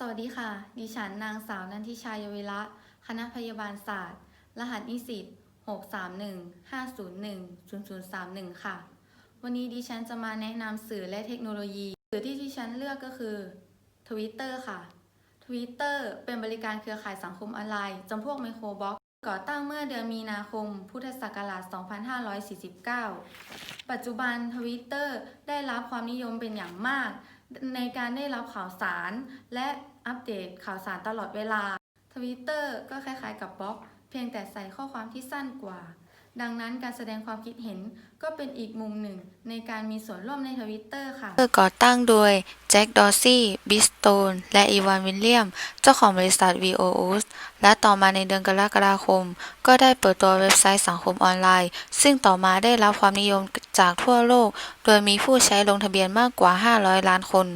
สวัสดีค่ะ ดิฉันนางสาวนันทิชายวิระคณะพยาบาลศาสตร์ รหัสนิสิต631-501-0031 ค่ะ วันนี้ดิฉันจะมาแนะนำสื่อและเทคโนโลยี สื่อที่ดิฉันเลือกก็คือ Twitter ค่ะ Twitter เป็นบริการเครือข่ายสังคมออนไลน์จำพวกไมโครบล็อก ก่อตั้งเมื่อเดือนมีนาคม พุทธศักราช 2549 ปัจจุบัน Twitter ได้รับความนิยมเป็นอย่างมาก ในการได้รับข่าวสาร และอัปเดตข่าวสารตลอดเวลา Twitter ก็คล้ายๆกับบล็อก เพียงแต่ใส่ข้อความที่สั้นกว่า ดังนั้นการแสดงความคิดเห็นก็เป็นอีกมุมหนึ่งในการมีส่วนร่วมใน Twitter ค่ะก่อตั้งโดยแจ็คดอร์ซี่บิสโตนและอีวานวิลเลียม เจ้าของบริษัท VOOs และต่อมาในเดือนกรกฎาคม ก็ได้เปิดตัวเว็บไซต์สังคมออนไลน์ ซึ่งต่อมาได้รับความนิยมจากทั่วโลก โดยมีผู้ใช้ลงทะเบียนมากกว่า 500 ล้านคน